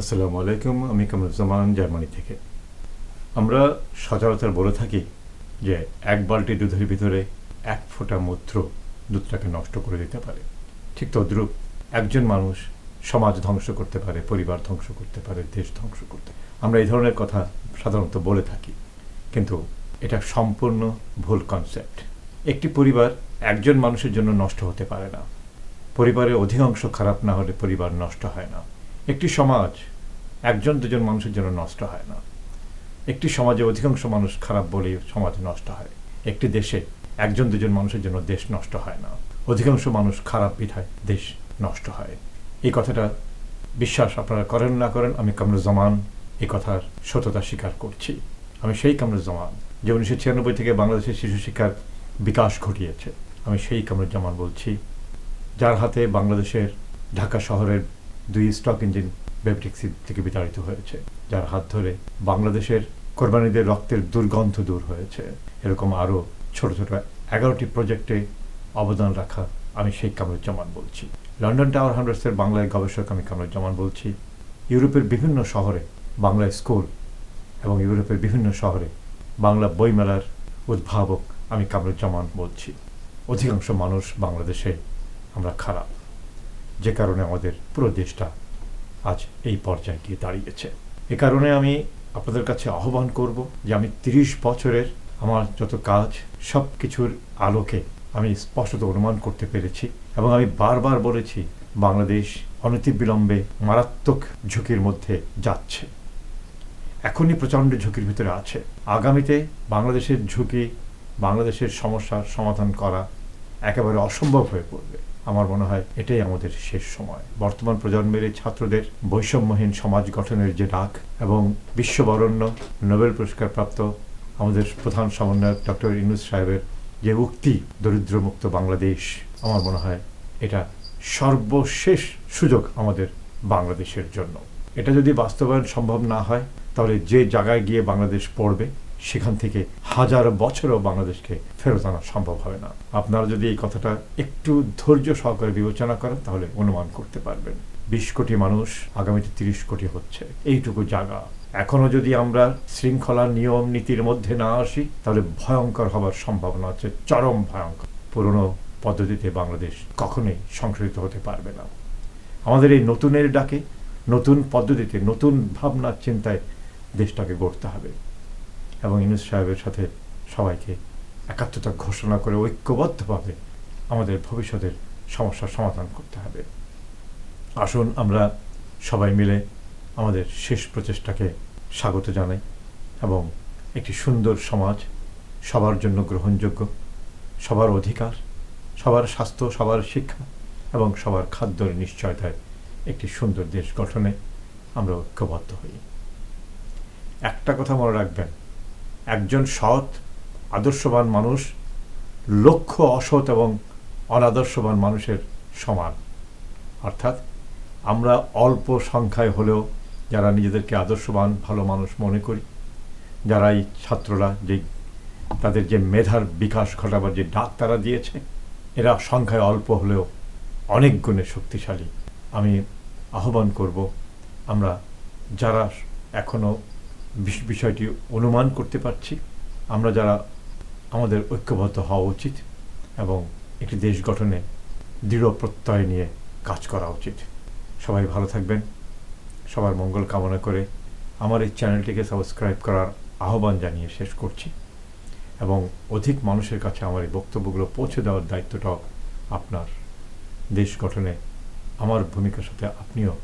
আসসালামু আলাইকুম, আমি কামরুজ্জামান, জার্মানি থেকে। আমরা সচরাচর বলে থাকি যে, এক বালতি দুধের ভিতরে এক ফোঁটা মূত্র দুধটাকে নষ্ট করে দিতে পারে। ঠিক তদ্রূপ একজন মানুষ সমাজ ধ্বংস করতে পারে, পরিবার ধ্বংস করতে পারে, দেশ ধ্বংস করতে আমরা এই ধরনের কথা সাধারণত বলে থাকি। কিন্তু এটা সম্পূর্ণ ভুল কনসেপ্ট একটি পরিবার একজন মানুষের জন্য নষ্ট হতে পারে না। পরিবারের অধিকাংশ খারাপ না হলে পরিবার নষ্ট হয় না। একটি সমাজ, একজন, দুজন মানুষের জন্য নষ্ট হয় না। একটি সমাজে অধিকাংশ মানুষ খারাপ বলেই সমাজ নষ্ট হয়। একটি দেশে একজন, দুজন মানুষের জন্য দেশ নষ্ট হয় না। অধিকাংশ মানুষ খারাপ বিধায় দেশ নষ্ট হয়। এই কথাটা বিশ্বাস আপনারা করেন না করেন, আমি কামরুজ্জামান এই কথার সততা স্বীকার করছি। আমি সেই কামরুজ্জামান যে উনিশশো ছিয়ানব্বই থেকে বাংলাদেশের শিশু শিক্ষার বিকাশ ঘটিয়েছে। আমি সেই কামরুজ্জামান বলছি, যার হাতে বাংলাদেশের ঢাকা শহরের দুই স্টক ইঞ্জিন বেবটিক্সি থেকে বিতাড়িত হয়েছে, যার হাত ধরে বাংলাদেশের কোরবানিদের রক্তের দুর্গন্ধ দূর হয়েছে। এরকম আরও ছোট ছোট এগারোটি প্রজেক্টে অবদান রাখা আমি সেই কামরুজ্জামান বলছি। লন্ডন টাওয়ার হান্ড্রেডসের বাংলায় গবেষক আমি কামরুজ্জামান বলছি। ইউরোপের বিভিন্ন শহরে বাংলা স্কুল এবং ইউরোপের বিভিন্ন শহরে বাংলা বইমেলার উদ্ভাবক আমি কামরুজ্জামান বলছি। অধিকাংশ মানুষ বাংলাদেশে আমরা খারাপ। যে কারণে আমাদের পুরো দেশটা আজ এই পর্যায়ে গিয়ে দাঁড়িয়েছে। এ কারণে আমি আপনাদের কাছে আহ্বান করব যে আমি তিরিশ বছরের আমার যত কাজ, সব কিছুর আলোকে আমি স্পষ্টত অনুমান করতে পেরেছি এবং আমি বারবার বলেছি, বাংলাদেশ অনতিবিলম্বে মারাত্মক ঝুঁকির মধ্যে যাচ্ছে। এখনই প্রচণ্ড ঝুঁকির ভিতরে আছে। আগামীতে বাংলাদেশের ঝুঁকি, বাংলাদেশের সমস্যার সমাধান করা একেবারে অসম্ভব হয়ে পড়বে। আমার মনে হয় এটাই আমাদের শেষ সময়। বর্তমান প্রজন্মের এই ছাত্রদের বৈষম্যহীন সমাজ গঠনের যে ডাক এবং বিশ্ববরণ্য নোবেল পুরস্কারপ্রাপ্ত আমাদের প্রধান সমন্বয়ক ডক্টর ইনুস সাহেবের যে উক্তি, দরিদ্রমুক্ত বাংলাদেশ আমার মনে হয় এটা সর্বশেষ সুযোগ আমাদের বাংলাদেশের জন্য। এটা যদি বাস্তবায়ন সম্ভব না হয়, তাহলে যে জায়গায় গিয়ে বাংলাদেশ পড়বে সেখান থেকে হাজার বছরও বাংলাদেশকে ফেরত আনা সম্ভব হবে না। আপনারা যদি এই কথাটা একটু ধৈর্য সহকারে বিবেচনা করেন, তাহলে অনুমান করতে পারবেন। বিশ কোটি মানুষ, আগামীতে তিরিশ কোটি হচ্ছে। এইটুকু জায়গা। এখনও যদি আমরা শৃঙ্খলা নিয়ম নীতির মধ্যে না আসি, তাহলে ভয়ঙ্কর হবার সম্ভাবনা আছে, চরম ভয়ঙ্কর। পুরনো পদ্ধতিতে বাংলাদেশ কখনোই সংশোধিত হতে পারবে না। আমাদের এই নতুনের ডাকে, নতুন পদ্ধতিতে, নতুন ভাবনা, চিন্তায় দেশটাকে গড়তে হবে। এবং ইনুস সাহেবের সাথে সবাইকে একাত্মতা ঘোষণা করে ঐক্যবদ্ধভাবে আমাদের ভবিষ্যতের সমস্যার সমাধান করতে হবে। আসুন আমরা সবাই মিলে আমাদের শেষ প্রচেষ্টাকে স্বাগত জানাই এবং একটি সুন্দর সমাজ সবার জন্য গ্রহণযোগ্য, সবার অধিকার, সবার স্বাস্থ্য, সবার শিক্ষা এবং সবার খাদ্যের নিশ্চয়তায় একটি সুন্দর দেশ গঠনে আমরা ঐক্যবদ্ধ হই। একটা কথা মনে রাখবেন একজন সৎ, আদর্শবান মানুষ লক্ষ অসৎ এবং অনাদর্শবান মানুষের সমান। অর্থাৎ আমরা অল্প সংখ্যায় হলেও যারা নিজেদেরকে আদর্শবান, ভালো মানুষ মনে করি যারা এই ছাত্ররা যে তাদের যে মেধার বিকাশ ঘটাবার যে ডাক তারা দিয়েছে, এরা সংখ্যায় অল্প হলেও অনেক গুণে শক্তিশালী। আমি আহ্বান করব, আমরা যারা এখনও বিষয়টি অনুমান করতে পারছি। আমরা যারা আমাদের ঐক্যবদ্ধ হওয়া উচিত এবং একটি দেশ গঠনে দৃঢ় প্রত্যয় নিয়ে কাজ করা উচিত। সবাই ভালো থাকবেন। সবার মঙ্গল কামনা করে আমার এই চ্যানেলটিকে সাবস্ক্রাইব করার আহ্বান জানিয়ে শেষ করছি এবং অধিক মানুষের কাছে আমার এই বক্তব্যগুলো পৌঁছে দেওয়ার দায়িত্বটাও আপনার। দেশ গঠনে আমার ভূমিকার সাথে আপনিও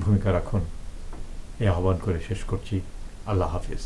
ভূমিকা রাখুন। এই আহ্বান করে শেষ করছি। আল্লাহ হাফিজ।